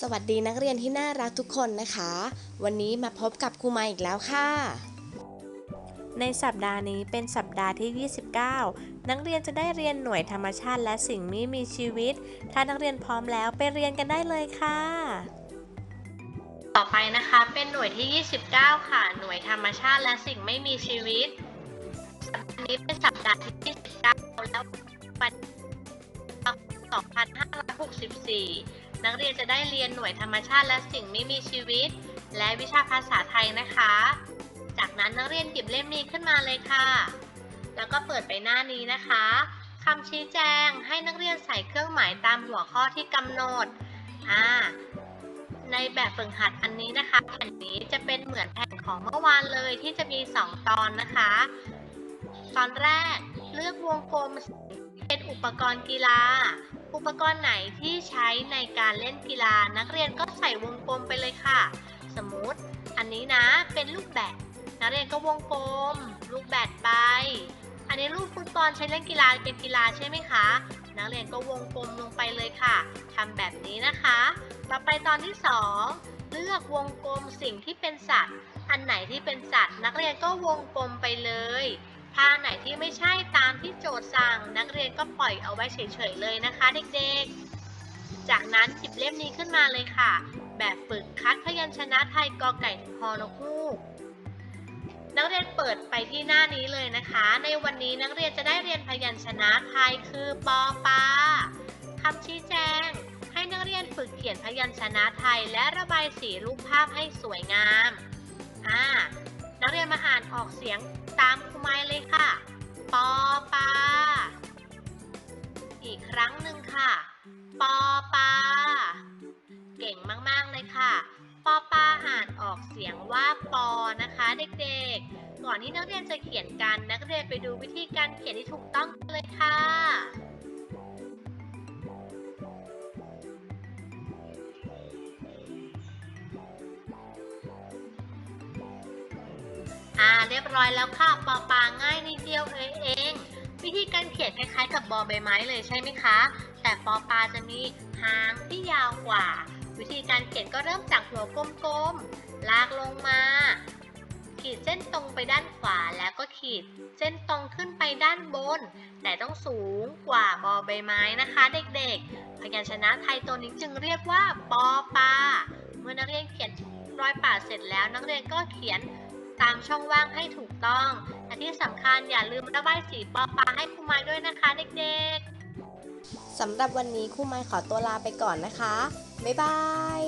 สวัสดีนักเรียนที่น่ารักทุกคนนะคะ วันนี้มาพบกับครูมาอีกแล้วค่ะ ในสัปดาห์นี้เป็นสัปดาห์ที่ 29 นักเรียนจะได้เรียนหน่วยธรรมชาติและสิ่งมีมีชีวิต ถ้านักเรียนพร้อมแล้วไปเรียนกันได้เลยค่ะ ต่อไปนะคะเป็นหน่วยที่ 29 ค่ะ หน่วยธรรมชาติและสิ่งไม่มีชีวิตสัปดาห์นี้เป็นสัปดาห์ที่ 29 แล้ววัน2564 นักเรียนจะได้เรียนหน่วยธรรมชาติและสิ่งไม่มีชีวิต และวิชาภาษาไทยนะคะ จากนั้นนักเรียนหยิบเล่มนี้ขึ้นมาเลยค่ะ แล้วก็เปิดไปหน้านี้นะคะคำชี้แจงให้นักเรียนใส่เครื่องหมายตามหัวข้อที่กำหนดอ่าในแบบฝึกหัดอันนี้นะคะ แผ่นนี้จะเป็นเหมือนแผ่นของเมื่อวานเลยที่จะมี 2 ตอนนะคะ ตอนแรกเลือกวงกลมเป็นอุปกรณ์กีฬา อุปกรณ์ไหนที่ใช้ในการเล่นกีฬานักเรียนก็ใส่วงกลมไปเลยค่ะ สมมติ อันนี้นะเป็นลูกแบดนักเรียนก็วงกลม ลูกแบดไป อันนี้ลูกฟุตบอลใช้เล่นกีฬาเป็นกีฬาใช่ไหมคะ นักเรียนก็วงกลมลงไปเลยค่ะทำแบบนี้นะคะ ต่อไปตอนที่ 2 เลือกวงกลมสิ่งที่เป็นสัตว์ อันไหนที่เป็นสัตว์ นักเรียนก็วงกลมไปเลย ถ้าไหนที่ไม่ใช่ตามที่โจทย์สั่ง นักเรียนก็ปล่อยเอาไว้เฉยๆเลยนะคะเด็กๆ จากนั้นหยิบเล่มนี้ขึ้นมาเลยค่ะ แบบฝึกคัดพยัญชนะไทยกอไก่ถึงฮอนกูกนักเรียนเปิดไปที่หน้านี้เลยนะคะ ในวันนี้นักเรียนจะได้เรียนพยัญชนะไทยคือปอปาคำชี้แจง ให้นักเรียนฝึกเขียนพยัญชนะไทยและระบายสีรูปภาพให้สวยงามอ่า นักเรียนมาอ่านออกเสียงตามครูไม้เลยค่ะ ปอปา อีกครั้งหนึ่งค่ะ ปอปา เก่งมาก ๆ เลยค่ะ ปอปาอ่านออกเสียงว่าปอนะคะเด็กๆ ก่อนที่นักเรียนจะเขียนกัน นักเรียนไปดูวิธีการเขียนที่ถูกต้องเลยค่ะ อ่าเรียบร้อยแล้วค่ะปอปาง่ายนิดเดียวเองเอง วิธีการเขียนคล้ายๆกับบอใบไม้เลยใช่ไหมคะ แต่ปอปาจะมีหางที่ยาวกว่า วิธีการเขียนก็เริ่มจากหัวกลมๆ ลากลงมา ขีดเส้นตรงไปด้านขวาแล้วก็ขีดเส้นตรงขึ้นไปด้านบน แต่ต้องสูงกว่าบอใบไม้นะคะเด็กๆ พยัญชนะไทยตัวนี้จึงเรียกว่าปอปา เมื่อนักเรียนเขียนรอยป่าดเสร็จแล้วนักเรียนก็เขียน ตามช่องว่างให้ถูกต้อง และที่สำคัญอย่าลืมระบายสีปอปาให้ครูไม้ด้วยนะคะเด็กๆสำหรับวันนี้ครูไม้ขอตัวลาไปก่อนนะคะ บ๊ายบาย